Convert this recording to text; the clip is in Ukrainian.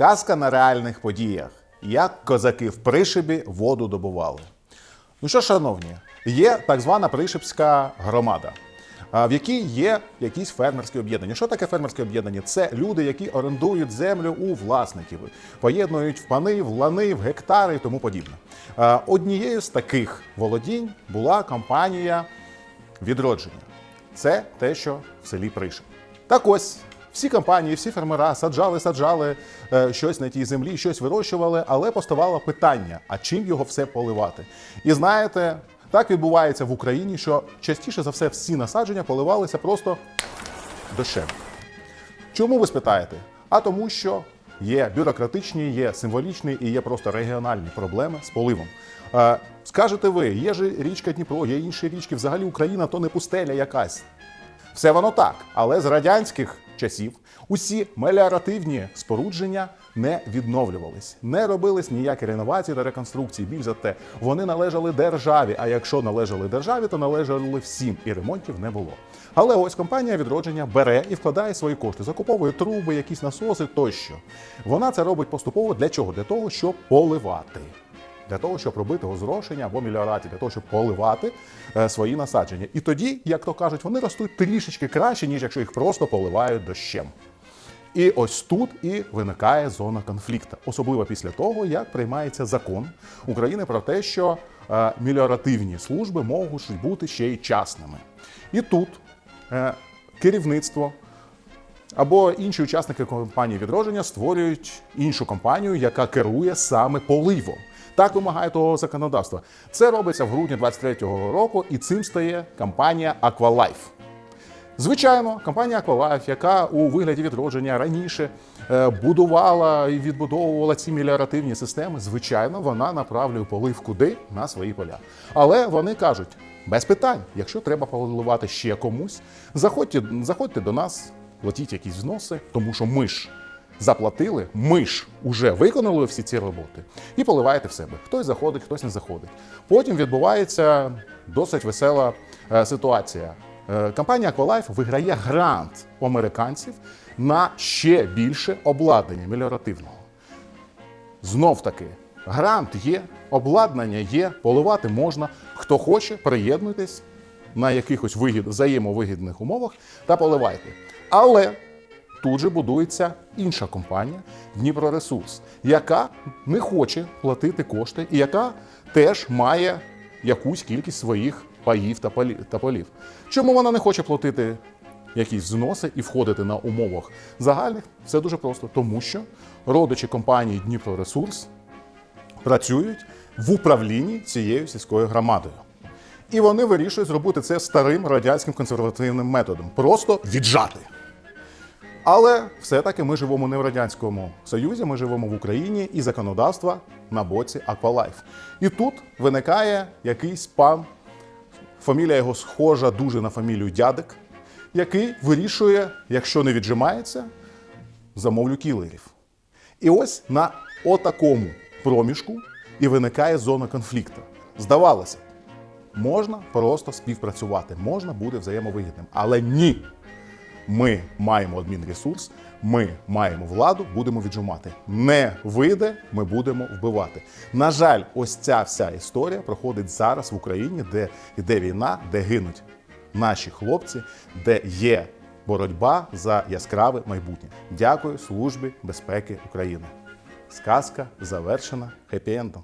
Казка на реальних подіях. Як козаки в Пришибі воду добували. Ну що, шановні, є так звана Пришибська громада, в якій є якісь фермерські об'єднання. Що таке фермерське об'єднання? Це люди, які орендують землю у власників, поєднують в пани, в лани, в гектари і тому подібне. Однією з таких володінь була компанія відродження. Це те, що в селі Пришиб. Так ось. Всі компанії, всі фермера саджали, саджали е, щось на тій землі, щось вирощували, але поставало питання: а чим його все поливати? І знаєте, так відбувається в Україні, що частіше за все всі насадження поливалися просто дощем. Чому ви спитаєте? А тому, що є бюрократичні, є символічні і є просто регіональні проблеми з поливом. Е, скажете ви, є ж річка Дніпро, є інші річки. Взагалі Україна то не пустеля якась. Все воно так, але з радянських часів усі меліоративні спорудження не відновлювались, не робились ніякі реновації та реконструкції. Більш за те, вони належали державі. А якщо належали державі, то належали всім, і ремонтів не було. Але ось компанія відродження бере і вкладає свої кошти, закуповує труби, якісь насоси тощо. Вона це робить поступово для чого? Для того, щоб поливати для того, щоб робити озрошення або меліорацію, для того, щоб поливати е, свої насадження. І тоді, як то кажуть, вони ростуть трішечки краще, ніж якщо їх просто поливають дощем. І ось тут і виникає зона конфлікту, особливо після того, як приймається закон України про те, що е, меліоративні служби можуть бути ще й частними. І тут е, керівництво або інші учасники компанії відродження створюють іншу компанію, яка керує саме поливом. Так вимагає того законодавства. Це робиться в грудні 23-го року, і цим стає компанія Aqualife. Звичайно, компанія Aqualife, яка у вигляді відродження раніше е, будувала і відбудовувала ці меліоративні системи, звичайно, вона направлює полив куди на свої поля. Але вони кажуть, без питань, якщо треба поливати ще комусь, заходьте, заходьте до нас, платіть якісь взноси, тому що ми ж заплатили, ми ж уже виконали всі ці роботи і поливаєте в себе. Хтось заходить, хтось не заходить. Потім відбувається досить весела е, ситуація. Е, Компанія Aqualife виграє грант у американців на ще більше обладнання меліоративного. Знов таки, грант є, обладнання є, поливати можна. Хто хоче, приєднуйтесь на якихось вигід, взаємовигідних умовах та поливайте. Але тут же будується інша компанія Дніпроресурс, яка не хоче платити кошти і яка теж має якусь кількість своїх паїв та полів. Чому вона не хоче платити якісь взноси і входити на умовах загальних? Все дуже просто, тому що родичі компанії Дніпроресурс працюють в управлінні цією сільською громадою. І вони вирішують зробити це старим радянським консервативним методом просто віджати. Але все-таки ми живемо не в Радянському Союзі, ми живемо в Україні і законодавство на боці Aqualife. І тут виникає якийсь пан, фамілія його схожа дуже на фамілію Дядик, який вирішує, якщо не віджимається, замовлю кілерів. І ось на отакому проміжку і виникає зона конфлікту. Здавалося, можна просто співпрацювати, можна бути взаємовигідним. Але ні. Ми маємо адмінресурс, ми маємо владу, будемо віджимати. Не вийде, ми будемо вбивати. На жаль, ось ця вся історія проходить зараз в Україні, де йде війна, де гинуть наші хлопці, де є боротьба за яскраве майбутнє. Дякую Службі безпеки України. Сказка завершена хеппі-ендом.